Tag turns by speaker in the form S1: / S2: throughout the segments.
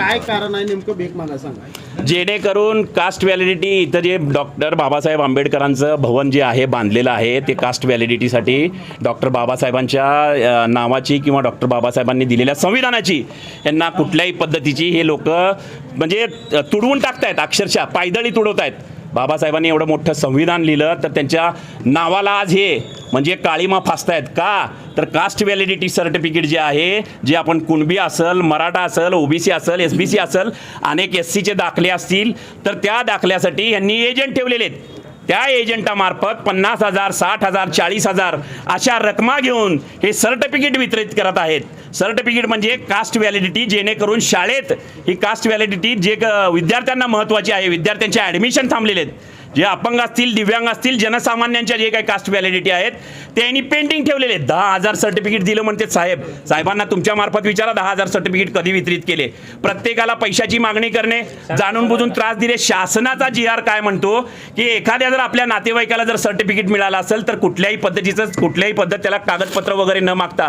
S1: काय कारण आहे नेमकं? भेक मागा सांगा.
S2: जेणेकरून कास्ट व्हॅलिडिटी इथं जे डॉक्टर बाबासाहेब आंबेडकरांचं भवन जे आहे बांधलेलं आहे ते कास्ट व्हॅलिडिटीसाठी डॉक्टर बाबासाहेबांच्या नावाची किंवा डॉक्टर बाबासाहेबांनी दिलेल्या संविधानाची यांना कुठल्याही पद्धतीची हे लोक म्हणजे तुडवून टाकतायत अक्षरशः पायदळी तुडवत आहेत बाबासाहेबांनी एवढं मोठं संविधान लिहिलं तर त्यांच्या नावाला आज हे म्हणजे काळीमा फासतायत. का? तर कास्ट व्हॅलिडिटी सर्टिफिकेट जे आहे जे आपण कुणबी असेल मराठा असेल ओबीसी असेल एस बी सी असेल अनेक एस सीचे दाखले असतील तर त्या दाखल्यासाठी यांनी एजंट ठेवलेले आहेत. त्या एजंटामार्फत पन्नास हजार साठ हजार चाळीस हजार अशा रकमा घेऊन हे सर्टिफिकेट वितरित करत आहेत. सर्टिफिकेट म्हणजे कास्ट व्हॅलिडिटी जेणेकरून शाळेत ही कास्ट व्हॅलिडिटी जे विद्यार्थ्यांना महत्त्वाची आहे विद्यार्थ्यांचे ॲडमिशन थांबलेले आहेत. जे अपंग असतील दिव्यांग असतील जनसामान्यांच्या जे काही कास्ट व्हॅलिडिटी आहेत त्यांनी पेंटिंग ठेवलेले दहा हजार सर्टिफिकेट दिलं म्हणते साहेब. साहेबांना तुमच्या मार्फत विचारा दहा हजार सर्टिफिकेट कधी वितरित केले. प्रत्येकाला पैशाची मागणी करणे जाणून बुजून त्रास दिले. शासनाचा जी आर काय म्हणतो की एखाद्या जर आपल्या नातेवाईकाला जर सर्टिफिकेट मिळालं असेल तर कुठल्याही पद्धतीचं कुठल्याही पद्धत त्याला कागदपत्र वगैरे न मागता.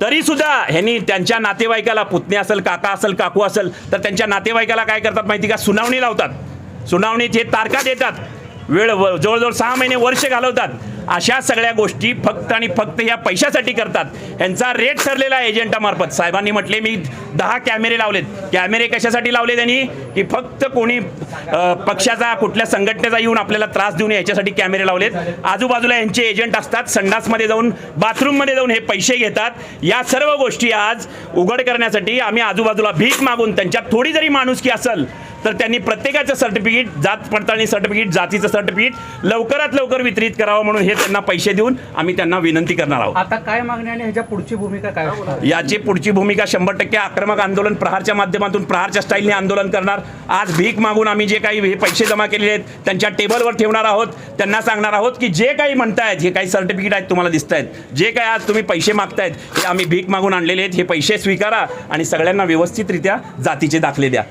S2: तरी सुद्धा ह्यांनी त्यांच्या नातेवाईकाला पुतणे असेल काका असेल काकू असेल तर त्यांच्या नातेवाईकाला काय करतात माहिती का? सुनावणी लावतात. सुनावणीचे तारखा देतात. वेळ व- जवळजवळ सहा महिने वर्ष घालवतात. अशा सगळ्या गोष्टी फक्त आणि फक्त या पैशासाठी करतात. यांचा रेट ठरलेला आहे एजंटामार्फत. साहेबांनी म्हटले मी दहा कॅमेरे लावलेत. कॅमेरे कशासाठी लावले त्यांनी? की फक्त कोणी पक्षाचा कुठल्या संघटनेचा येऊन आपल्याला त्रास देऊ नये याच्यासाठी कॅमेरे लावलेत. आजूबाजूला यांचे एजंट असतात संडासमध्ये जाऊन बाथरूममध्ये जाऊन हे पैसे घेतात. या सर्व गोष्टी आज उघड करण्यासाठी आम्ही आजूबाजूला भीक मागून त्यांच्यात थोडी जरी माणुसकी असेल तर त्यांनी प्रत्येकाचं सर्टिफिकेट जात पडताळणी सर्टिफिकेट जातीचं सर्टिफिकेट लवकरात लवकर वितरित करावं म्हणून हे त्यांना पैसे देऊन आम्ही त्यांना विनंती करणार आहोत.
S3: आता काय मागणी आणि ह्याच्या पुढची भूमिका काय
S2: याची पुढची भूमिका शंभर टक्के आक्रमक आंदोलन प्रहारच्या माध्यमातून प्रहारच्या स्टाईलने आंदोलन करणार. आज भीक मागून आम्ही जे काही हे पैसे जमा केलेले आहेत त्यांच्या टेबलवर ठेवणार आहोत. त्यांना सांगणार आहोत की जे काही म्हणतायत हे काही सर्टिफिकेट आहेत तुम्हाला दिसत आहेत जे काही आज तुम्ही पैसे मागतायत हे आम्ही भीक मागून आणलेले आहेत हे पैसे स्वीकारा आणि सगळ्यांना व्यवस्थितरित्या जातीचे दाखले द्या.